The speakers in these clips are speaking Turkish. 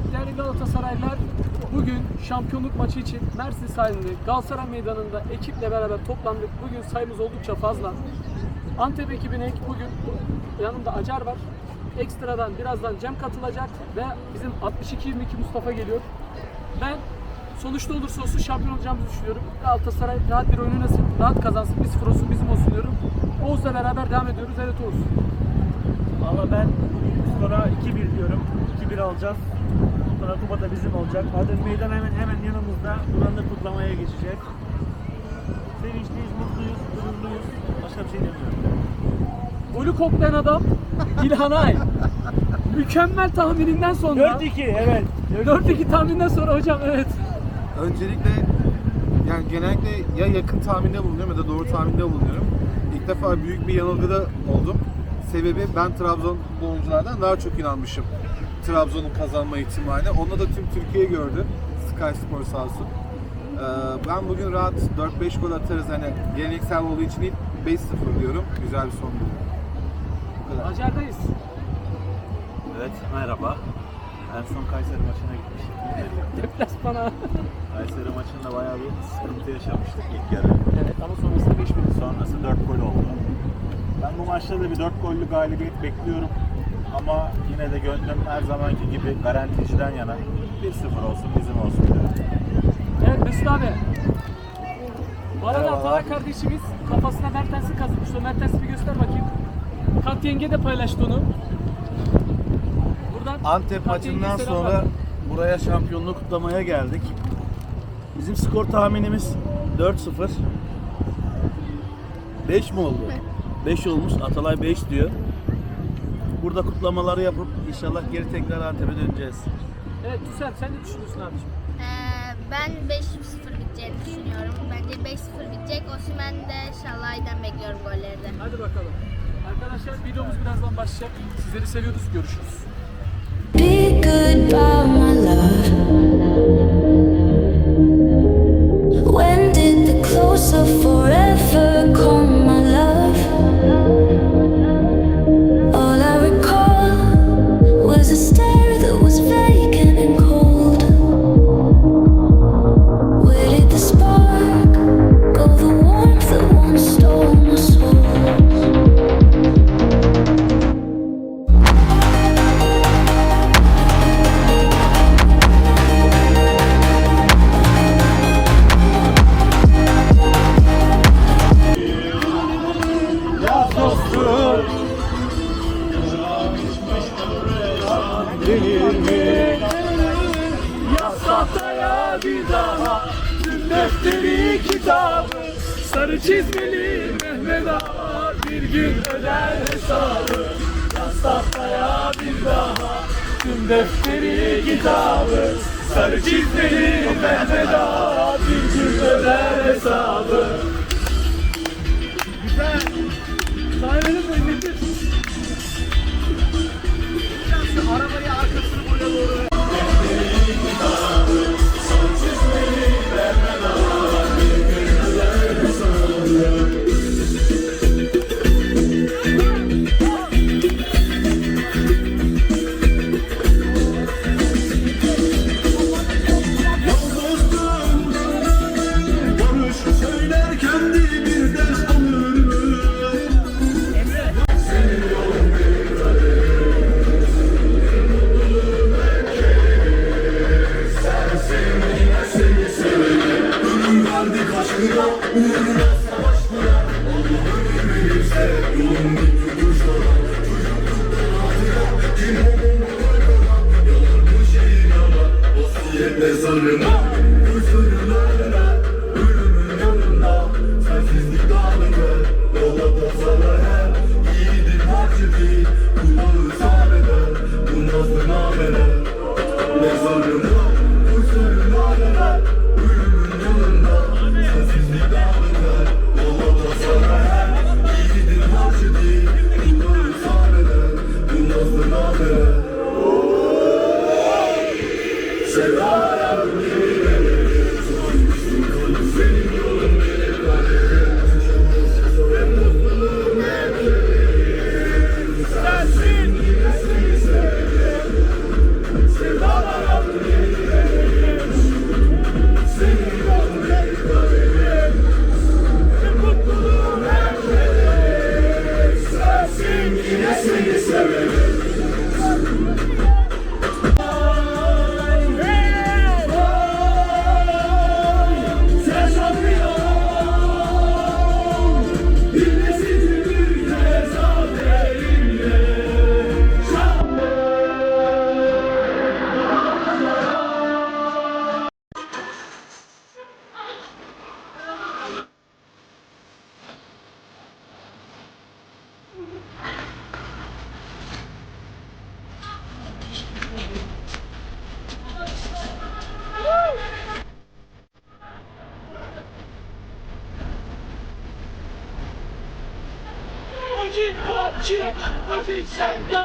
Evet değerli Galatasaraylılar bugün şampiyonluk maçı için Mersin sahilinde Galatasaray Meydanı'nda ekiple beraber toplandık. Bugün sayımız oldukça fazla. Antep ekibine ek bugün yanımda Acar var. Ekstradan birazdan Cem katılacak ve bizim 62-22 Mustafa geliyor. Ben sonuçta olursa olsun şampiyon olacağımızı düşünüyorum. Galatasaray rahat bir oyun oynasın, rahat kazansın, 1-0 olsun bizim olsun diyorum. Oğuz'la beraber devam ediyoruz. Evet Oğuz. Valla ben skora 2-1 diyorum. 2-1 alacağız. Sonra kupa da bizim olacak. Adem Meydan hemen hemen yanımızda. Buradan da kutlamaya geçeceğiz. Sevinçliyiz, mutluyuz, gururluyuz. Başka bir şey demiyorum. Golü koklayan adam İlhan Ay. Mükemmel tahmininden sonra 4-2 evet. 4-2 tahmininden sonra hocam evet. Öncelikle yani genellikle ya yakın tahminde bulunuyorum ya da doğru tahminde bulunuyorum. İlk defa büyük bir yanılgıda oldum. Sebebi ben Trabzon oyunculardan daha çok inanmışım. Trabzon'un kazanma ihtimaline. Onda da tüm Türkiye gördü. Sky Spor sağ olsun. Ee, ben bugün rahat 4-5 gol atarız. Hani geleneksel olduğu için ilk 5-0 diyorum. Güzel bir son buluyorum. Bu kadar. Acar'dayız. Evet, merhaba. En son Kayseri maçına gitmiştik. Deplasmana. Kayseri maçında bayağı bir sıkıntı yaşamıştık ilk yarı. Evet ama sonrasında 5 1 Sonrası 4 gol oldu. Ben bu maçta da bir 4 gollü galibiyet bekliyorum. Ama yine de gönlüm her zamanki gibi garanticiden yana 1-0 olsun, bizim olsun diyorum. Evet Mesut abi. Bu arada Merhaba. Atalay kardeşimiz kafasına Mertens'i kazımış. O Mertens'i bir göster bakayım. Kat yenge de paylaştı onu. Buradan Antep Kat yengeye maçından selamlar. sonra buraya şampiyonluğu kutlamaya geldik. Bizim skor tahminimiz 4-0. 5 mi oldu? 5 olmuş. Atalay 5 diyor. Burada kutlamaları yapıp inşallah geri tekrar Antep'e döneceğiz. Evet Tüsel sen ne düşünüyorsun abiciğim? Ee, ben 5-0 biteceğini düşünüyorum. Bence 5-0 bitecek. Osimhen de inşallah Aydan bekliyorum golleri de. Hadi bakalım. Arkadaşlar videomuz birazdan başlayacak. Sizleri seviyoruz. Görüşürüz. Be goodbye, kitabı Sarı çizmeli Mehmet Ağa gün öder hesabı. Güzel. Sahnenin önünde sim Santo.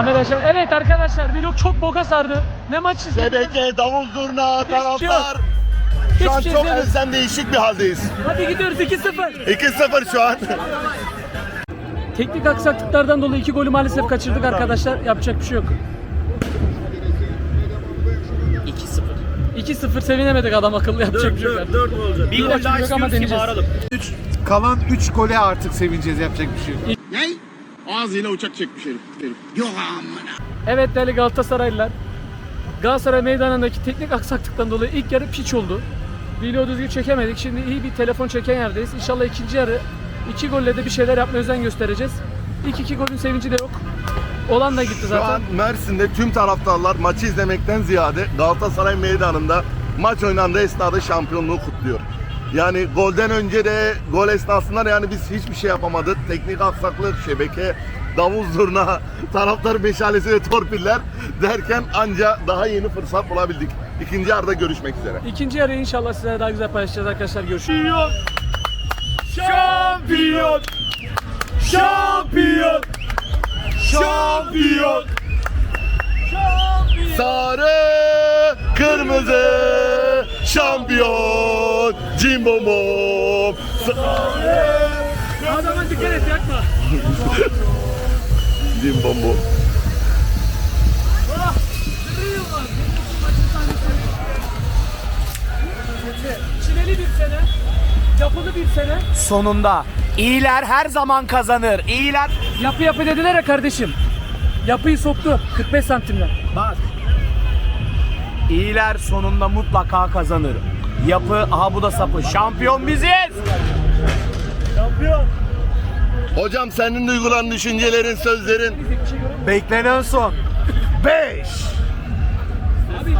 Arkadaşlar evet arkadaşlar vlog çok boka sardı. Ne maç izledik? TBK, davul zurna, taraftar. Hiçbir Şu an şey çok izlemedik. elzem değişik bir haldeyiz. Hadi gidiyoruz 2-0. 2-0 şu an. Teknik aksaklıklardan dolayı iki golü maalesef kaçırdık arkadaşlar. Yapacak bir şey yok. 2-0. 2-0 sevinemedik adam akıllı yapacak bir şey yok. 4 mu olacak? Bir gol daha istiyoruz ki bağıralım. Kalan 3 gole artık sevineceğiz yapacak bir şey yok. Ağzıyla uçak çekmiş herif. Evet değerli Galatasaraylılar. Galatasaray meydanındaki teknik aksaklıktan dolayı ilk yarı piç oldu. Video düzgün çekemedik. Şimdi iyi bir telefon çeken yerdeyiz. İnşallah ikinci yarı iki golle de bir şeyler yapmaya özen göstereceğiz. İlk iki golün sevinci de yok. Olan da gitti Şu zaten. an Mersin'de tüm taraftarlar maçı izlemekten ziyade Galatasaray meydanında maç oynandığı esnada şampiyonluğu kutluyor. Yani golden önce de gol esnasında da yani biz hiçbir şey yapamadık. Teknik aksaklık, şebeke, davul zurna, taraftar meşalesi ve torpiller derken anca daha yeni fırsat bulabildik. İkinci yarıda görüşmek üzere. İkinci yarı inşallah sizlere daha güzel paylaşacağız arkadaşlar. Görüşürüz. Şampiyon! Şampiyon! Şampiyon! Sarı, kırmızı, şampiyon, cimbomom. Adama dikkat et yakma. Cimbomom. Çileli bir sene. Yapılı bir sene. sonunda. İyiler her zaman kazanır. İyiler Yapı yapı dediler ya kardeşim. Yapıyı soktu 45 santimden. bak. İyiler sonunda mutlaka kazanır. Yapı aha bu da sapı. Şampiyon biziz. Hocam senin duyguların, düşüncelerin, sözlerin. Beklenen son. 5. Abi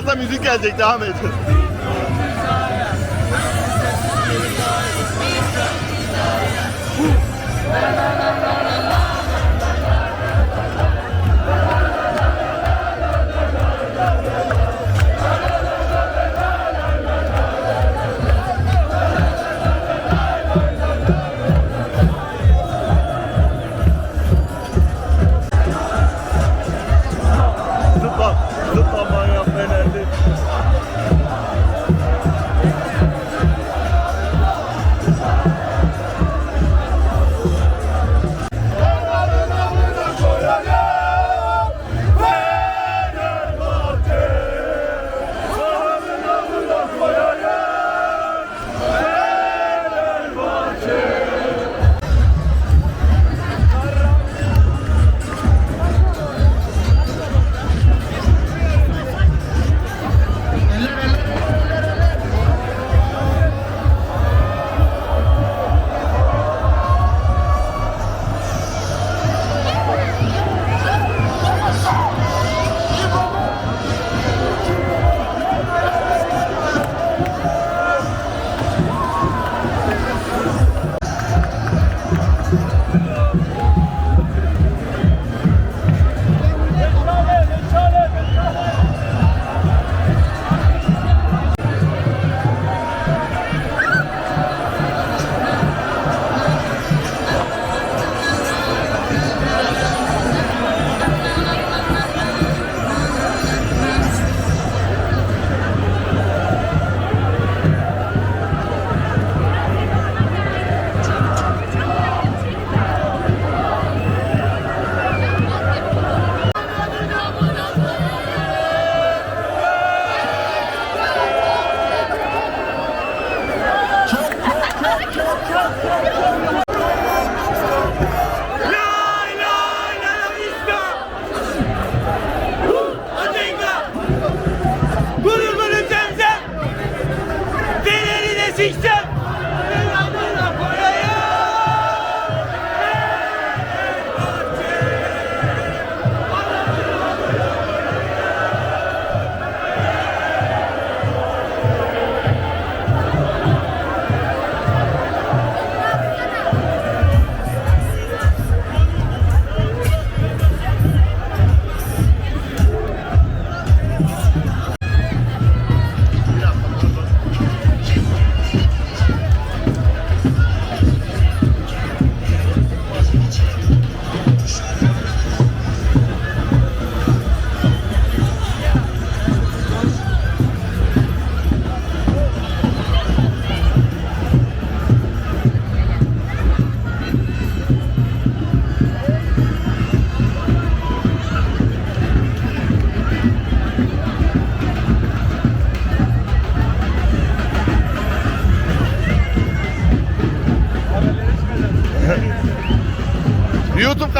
fazla müzik gelecek devam et.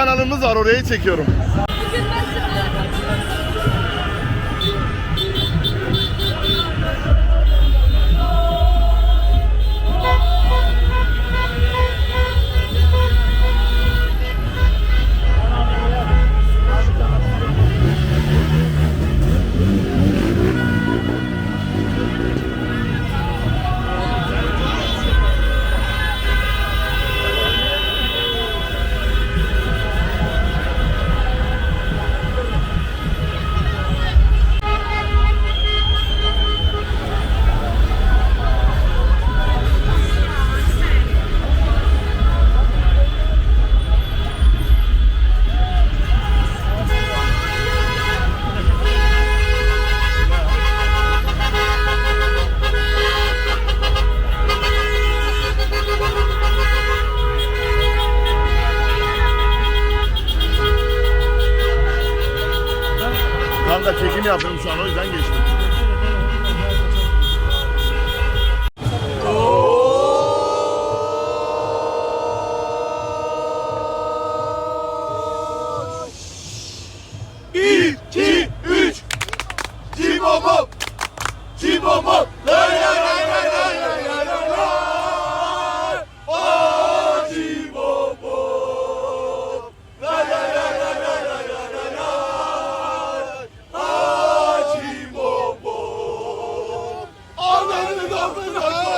kanalımız var oraya çekiyorum. Kanka çekim yapıyorum şu an o yüzden geçtim. 아,